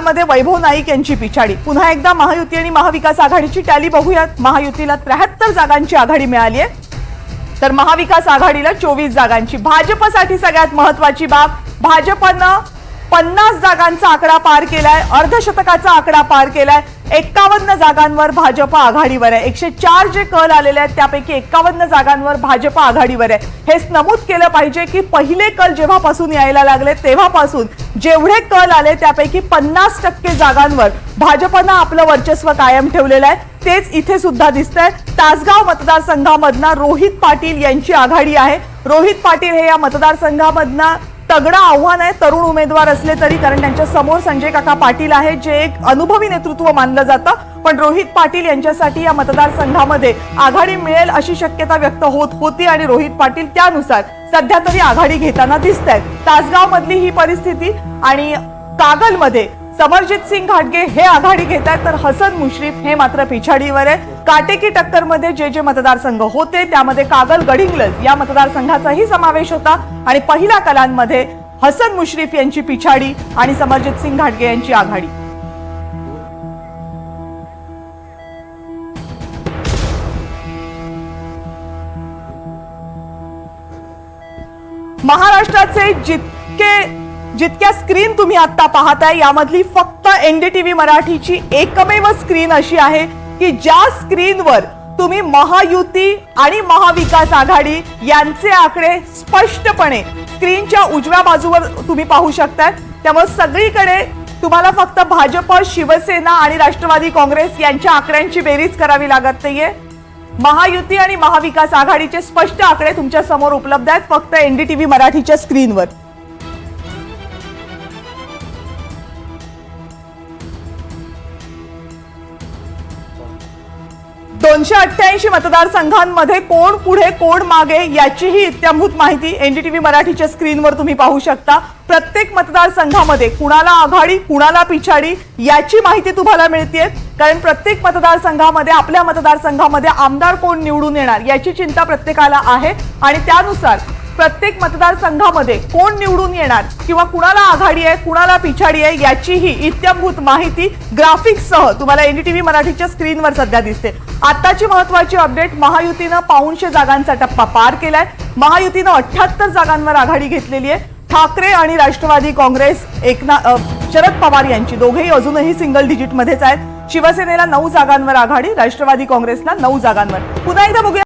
मध्ये वैभव नाईक यांची पिछाडी. पुन्हा एकदा महायुती आणि महाविकास आघाडीची टॅली बघूयात. महायुतीला त्र्याहत्तर जागांची आघाडी मिळाली आहे तर महाविकास आघाडीला चोवीस जागांची. भाजपसाठी सगळ्यात महत्वाची बाब भाजपनं पन्नास जागांचा आकडा पार केलाय अर्धशतकाचा आकडा पार केलाय. एक्कावन्न जागांवर भाजप आघाडीवर आहे. एकशे चार जे कल आलेले आहेत त्यापैकी एक्कावन्न जागांवर भाजप आघाडीवर आहे. हेच नमूद केलं पाहिजे की पहिले कल जेव्हापासून यायला लागले तेव्हापासून जेवढे कल आले त्यापैकी पन्नास टक्के जागांवर भाजपनं आपलं वर्चस्व कायम ठेवलेलं आहे. तेच इथे सुद्धा दिसतंय. तासगाव मतदारसंघामधनं रोहित पाटील यांची आघाडी आहे. रोहित पाटील हे या मतदारसंघामधनं तगडं आव्हान आहे तरुण उमेदवार असले तरी कारण त्यांच्यासमोर संजय काका पाटील आहे जे एक अनुभवी नेतृत्व मानलं जातं. पण रोहित पाटील यांच्यासाठी या मतदारसंघामध्ये आघाडी मिळेल अशी शक्यता व्यक्त होत होती आणि रोहित पाटील त्यानुसार सध्या तरी आघाडी घेताना दिसत आहेत तासगाव मधली ही परिस्थिती आणि कागलमध्ये समरजित सिंग घाटगे हे आघाडी घेत आहेत तर हसन मुश्रीफ हे मात्र पिछाडीवर आहे काटेकी टक्करमध्ये जे जे मतदारसंघ होते त्यामध्ये कागल गडिंगलज या मतदारसंघाचाही समावेश होता. आणि पहिल्या कलांमध्ये हसन मुश्रीफ यांची पिछाडी आणि समरजित सिंग घाटगे यांची आघाडी. महाराष्ट्राचे जितके जितक्या स्क्रीन तुम्ही आता पाहताय यामधली फक्त एनडीटीव्ही मराठीची एकमेव स्क्रीन अशी आहे की ज्या स्क्रीनवर तुम्ही महायुती आणि महाविकास आघाडी यांचे आकडे स्पष्टपणे स्क्रीनच्या उजव्या बाजूवर तुम्ही पाहू शकताय. त्यामुळे सगळीकडे तुम्हाला फक्त भाजप शिवसेना आणि राष्ट्रवादी काँग्रेस यांच्या आकड्यांची बेरीज करावी लागत नाहीये. महायुती आणि महाविकास आघाडीचे स्पष्ट आकडे तुमच्यासमोर उपलब्ध आहेत फक्त एनडीटीव्ही मराठीच्या स्क्रीनवर दोनशे अठ्ठ्याऐंशी मतदारसंघांमध्ये कोण पुढे कोण मागे याचीही इत्याभूत माहिती एनडीटीव्ही मराठीच्या स्क्रीनवर तुम्ही पाहू शकता. प्रत्येक मतदारसंघामध्ये कुणाला आघाडी कुणाला पिछाडी याची माहिती तुम्हाला मिळते कारण प्रत्येक मतदारसंघामध्ये आपल्या मतदारसंघामध्ये आमदार कोण निवडून येणार याची चिंता प्रत्येकाला आहे. आणि त्यानुसार प्रत्येक मतदारसंघामध्ये कोण निवडून येणार किंवा कुणाला आघाडी आहे कुणाला पिछाडी आहे याचीही इत्यंभूत माहिती ग्राफिक्ससह तुम्हाला एनडीटीव्ही मराठीच्या स्क्रीनवर सध्या दिसते. आताची महत्वाची अपडेट महायुतीनं पाऊणशे जागांचा टप्पा पार केलाय. महायुतीनं अठ्याहत्तर जागांवर आघाडी घेतलेली आहे. ठाकरे आणि राष्ट्रवादी काँग्रेस एकना शरद पवार यांची दोघेही अजूनही सिंगल डिजिटमध्येच आहेत. शिवसेनेला नऊ जागांवर आघाडी राष्ट्रवादी काँग्रेसला नऊ जागांवर. पुन्हा एकदा बघूया.